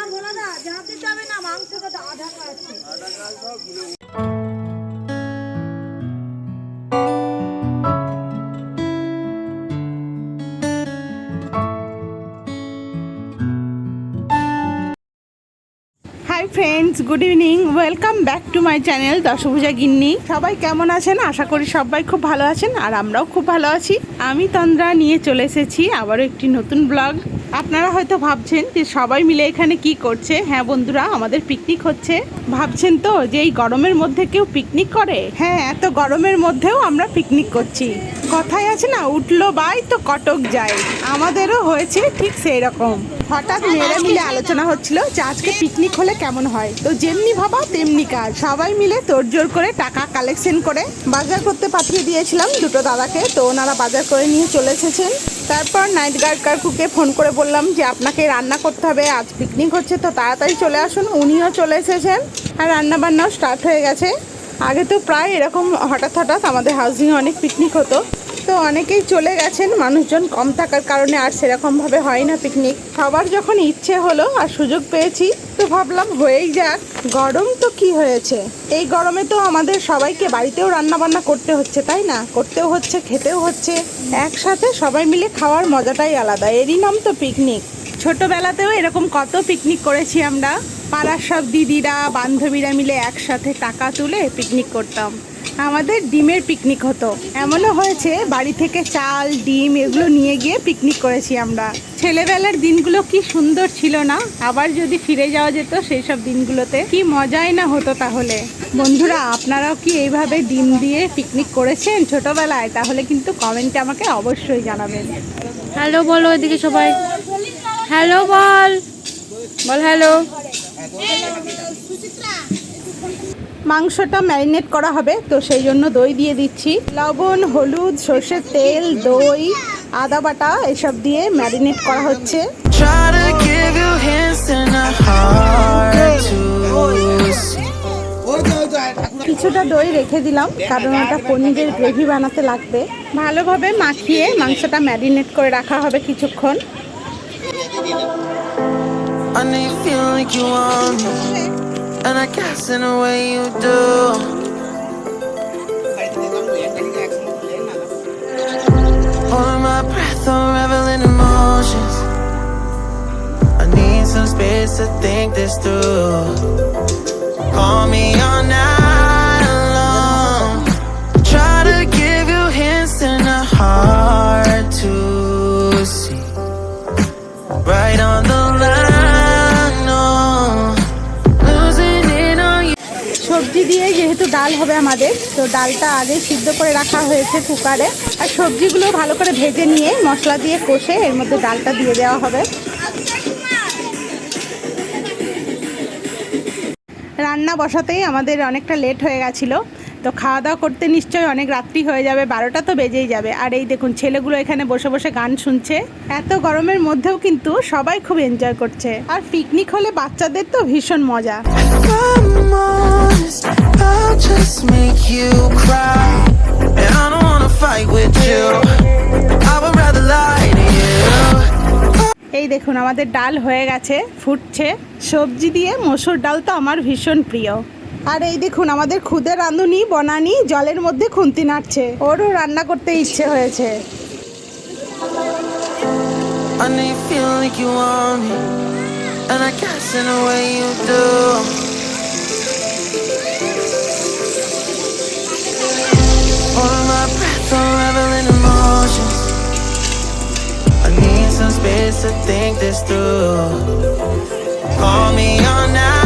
আর বলা না যাহাতে যাবে না মাংসটা আধা খাওয়াচ্ছে friends good evening welcome back to my channel Dashabhuja Ginni সবাই কেমন আছেন? আশা করি সবাই খুব ভালো আছেন, আর আমরাও খুব ভালো আছি। আমি তন্দ্রা নিয়ে চলে এসেছি আবারও একটি নতুন ব্লগ আপনারা হয়তো ভাবছেন যে সবাই মিলে এখানে কি করছে। হ্যাঁ বন্ধুরা, আমাদের পিকনিক হচ্ছে। ভাবছেন তো যে এই গরমের মধ্যে কেউ পিকনিক করে? হ্যাঁ এত গরমের মধ্যেও আমরা পিকনিক করছি। কথায় আছে না, উঠল বাই তো কটক যায়। আমাদেরও হয়েছে ঠিক সেই রকম হঠাৎ মেয়েরা মিলে আলোচনা হচ্ছিল যে আজকে পিকনিক হলে কেমন হয়? তো যেমনি ভাবা, তেমনি কাজ। সবাই মিলে তোড়জোড় করে টাকা কালেকশন করে বাজার করতে পাঠিয়ে দিয়েছিলাম দুটো দাদাকে। তো ওনারা বাজার করে নিয়ে চলে এসেছেন। তারপর নাইট গার্ড কাকুকে ফোন করে বললাম যে আপনাকে রান্না করতে হবে, আজ পিকনিক হচ্ছে, তো তাড়াতাড়ি চলে আসুন। উনিও চলে এসেছেন। আর রান্না বান্নাও স্টার্ট হয়ে গেছে। আগে তো প্রায় এরকম হঠাৎ হঠাৎ আমাদের হাউজিংয়ে অনেক পিকনিক হতো। তো অনেকেই চলে গেছেন, মানুষজন কম থাকার কারণে আর সেরকমভাবে হয় না পিকনিক সবার যখন ইচ্ছে হলো আর সুযোগ পেয়েছি, তো ভাবলাম হয়েই যাক। গরম তো কি হয়েছে? এই গরমে তো আমাদের সবাইকে বাড়িতেও রান্না বান্না করতে হচ্ছে, তাই না? করতেও হচ্ছে, খেতেও হচ্ছে। একসাথে সবাই মিলে খাওয়ার মজাটাই আলাদা। এরই নাম তো পিকনিক ছোটবেলাতেও এরকম কত পিকনিক করেছি আমরা। পাড়ার সব দিদিরা, বান্ধবীরা মিলে একসাথে টাকা তুলে পিকনিক করতাম। আমাদের ডিমের পিকনিক হতো। এমনও হয়েছে বাড়ি থেকে চাল ডিম এগুলো নিয়ে গিয়ে পিকনিক করেছি আমরা। ছেলেবেলার দিনগুলো কি সুন্দর ছিল না? আবার যদি ফিরে যাওয়া যেত সেই সব দিনগুলোতে কি মজাই না হতো তাহলে? বন্ধুরা আপনারাও কি এইভাবে ডিম দিয়ে পিকনিক করেছেন ছোটবেলায়? তাহলে কিন্তু কমেন্টে আমাকে অবশ্যই জানাবেন। হ্যালো বলো এদিকে সবাই। হ্যালো বল। বল হ্যালো মাংসটা ম্যারিনেট করা হবে তো সেই জন্য দই দিয়ে দিচ্ছি। লবণ হলুদ সর্ষের তেল দই আদা বাটা এসব দিয়ে ম্যারিনেট করা হচ্ছে. কিছুটা দই রেখে দিলাম কারণ ওটা পনিরের গ্রেভি বানাতে লাগবে। ভালোভাবে মাখিয়ে মাংসটা ম্যারিনেট করে রাখা হবে কিছুক্ষণ। And I guess in a way you do. Holding my breath, unraveling emotions. I need some space to think this through. Call me all night long. Try to give you hints and a hard to see. Right on দিয়ে যেহেতু ডাল হবে আমাদের, তো ডালটা আগে সিদ্ধ করে রাখা হয়েছে কুকারে। আর সবজিগুলো ভালো করে ভেজে নিয়ে মশলা দিয়ে কষে এর মধ্যে ডালটা দিয়ে দেওয়া হবে। রান্না বসাতেই আমাদের অনেকটা লেট হয়ে গেছিল। তো খাওয়া দাওয়া করতে নিশ্চয়ই অনেক রাত্রি হয়ে যাবে বারোটা তো বেজেই যাবে। আর এই দেখুন ছেলেগুলো এখানে বসে বসে গান শুনছে। এত গরমের মধ্যেও কিন্তু সবাই খুব এনজয় করছে। আর পিকনিক হলে বাচ্চাদের তো ভীষণ মজা. এই দেখুন আমাদের ডাল হয়ে গেছে ফুটছে। সবজি দিয়ে মসুর ডাল তো আমার ভীষণ প্রিয়। আর এই দেখুন, আমাদের খুদে রাঁধুনি, বনানি, জলের মধ্যে খুন্তি নাড়ছে ওরও রান্না করতে ইচ্ছে হয়েছে Space to think this through. Call me on now.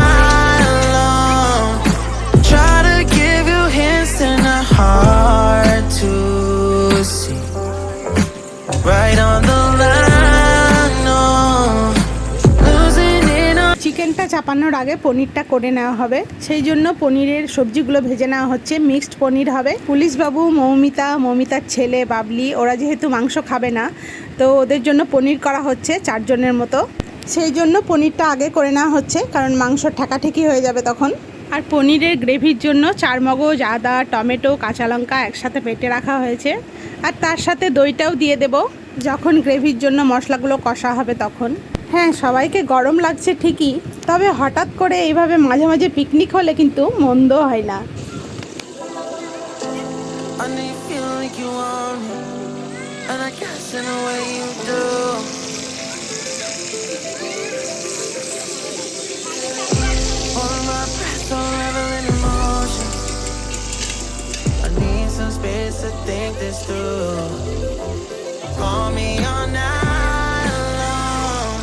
চিকেনটা চাপানোর আগে পনিরটা করে নেওয়া হবে। সেই জন্য পনিরের সবজিগুলো ভেজে নেওয়া হচ্ছে। মিক্সড পনির হবে। পুলিশবাবু, মৌমিতা, মৌমিতার ছেলে, বাবলি, ওরা যেহেতু মাংস খাবে না, তো ওদের জন্য পনির করা হচ্ছে চারজনের মতো। সেই জন্য পনিরটা আগে করে নেওয়া হচ্ছে, কারণ মাংস ঠেকাঠেকি হয়ে যাবে তখন। আর পনিরের গ্রেভির জন্য চার মগজ আদা, টমেটো, কাঁচা লঙ্কা একসাথে পেটে রাখা হয়েছে। আর তার সাথে দইটাও দিয়ে দেব। যখন গ্রেভির জন্য মশলাগুলো কষা হবে তখন। হ্যাঁ সবাইকে গরম লাগছে ঠিকই, তবে হঠাৎ করে এইভাবে মাঝে মাঝে পিকনিক হলে কিন্তু মন্দ হয় না। Space. Call me all night long.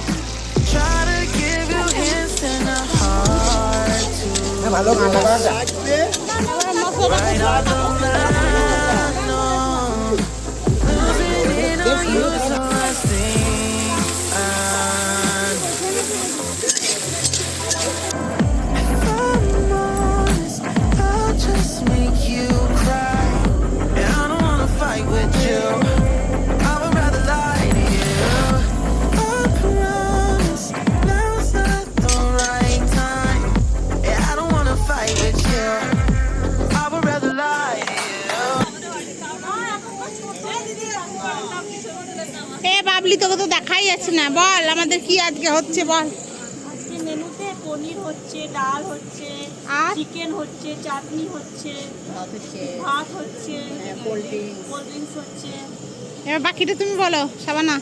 Try to give you hints and a heart to Right on the line, না বল আমাদের কি আজকে হচ্ছে বল? আজকে মেনুতে পনির হচ্ছে ডাল হচ্ছে আর? চিকেন হচ্ছে চাটনি হচ্ছে ভাত হচ্ছে। কোল্ড ড্রিঙ্কস হচ্ছে। এবার বাকিটা তুমি বলো Sabana.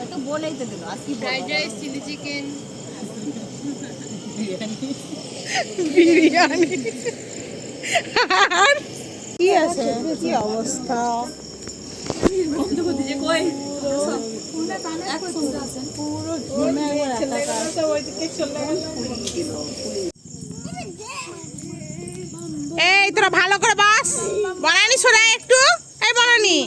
Fried rice chilli chicken. Biryani. আর? কি আছে? কি অবস্থা? এই, তোরা ভালো করে বাস। বনানি সরা একটু। এই বনানি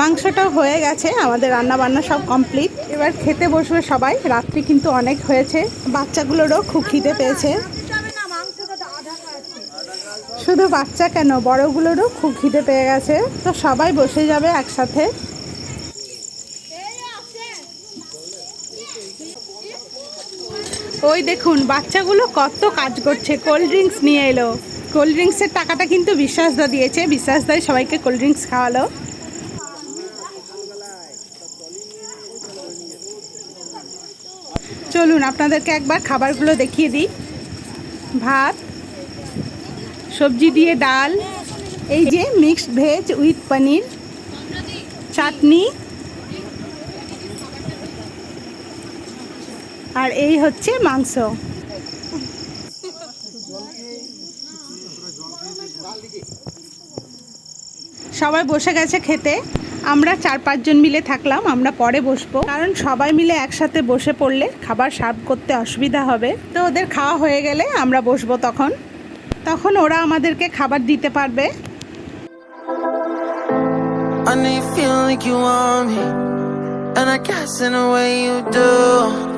মাংসটাও হয়ে গেছে, আমাদের রান্না বান্না সব কমপ্লিট এবার খেতে বসবে সবাই। রাত্রি কিন্তু অনেক হয়েছে। বাচ্চাগুলোরও খুব খিদে পেয়েছে। শুধু বাচ্চা কেন, বড়গুলোরও খুব খিদে পেয়ে গেছে। তো সবাই বসে যাবে একসাথে। ওই দেখুন, বাচ্চাগুলো কত কাজ করছে। কোল্ড ড্রিঙ্কস নিয়ে এলো। কোল্ড ড্রিঙ্কসের টাকাটা কিন্তু বিশ্বাসদা দিয়েছে। বিশ্বাসদাই সবাইকে কোল্ড ড্রিঙ্কস খাওয়ালো। চলুন আপনাদেরকে একবার খাবারগুলো দেখিয়ে দিই। ভাত, সবজি দিয়ে ডাল, এই যে mixed veg with paneer chutney, আর এই হচ্ছে মাংস। সবাই বসে গেছে খেতে। আমরা চার পাঁচজন মিলে থাকলাম আমরা পরে বসবো। কারণ সবাই মিলে একসাথে বসে পড়লে খাবার সার্ভ করতে অসুবিধা হবে। তো ওদের খাওয়া হয়ে গেলে আমরা বসবো তখন। তখন ওরা আমাদেরকে খাবার দিতে পারবে। I need feeling like you want me, and I guess in a way you do.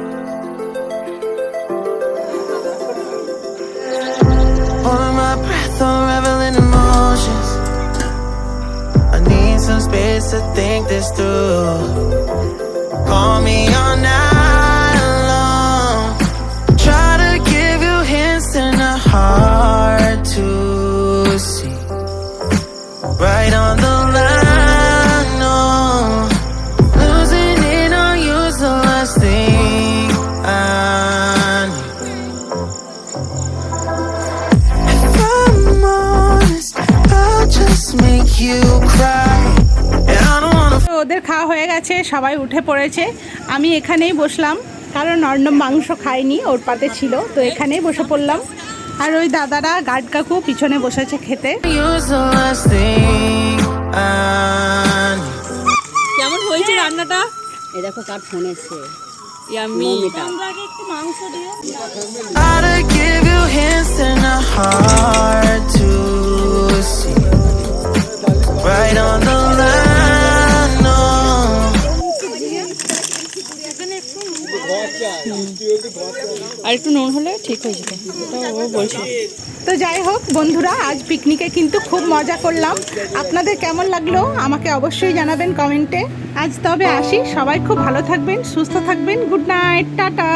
Some space to think this through. Call me all night long. Try to give you hints and to see. Right on the line. Losing it on you's the last thing I need. If I'm honest, I'll just make you ওদের খাওয়া হয়ে গেছে সবাই উঠে পড়েছে। আমি এখানেই বসলাম কারণ অর্ণব মাংস খায়নি ওর পাতে ছিল তো এখানেই বসে পড়লাম। আর ওই দাদারা গার্ড কাকু পিছনে বসেছে খেতে। the. কেমন হয়েছে রান্নাটা? এ দেখো কার ফোন এসছে। ইয়াম্মি মৌমিতা। তোমরা আগে আর একটু নুন হলে ঠিক হয়ে যেত ও তো যাই হোক বন্ধুরা, আজ পিকনিকে কিন্তু খুব মজা করলাম। আপনাদের কেমন লাগল আমাকে অবশ্যই জানাবেন কমেন্টে। আজ তবে আসি। সবাই খুব ভালো থাকবেন, সুস্থ থাকবেন। Good night, tata.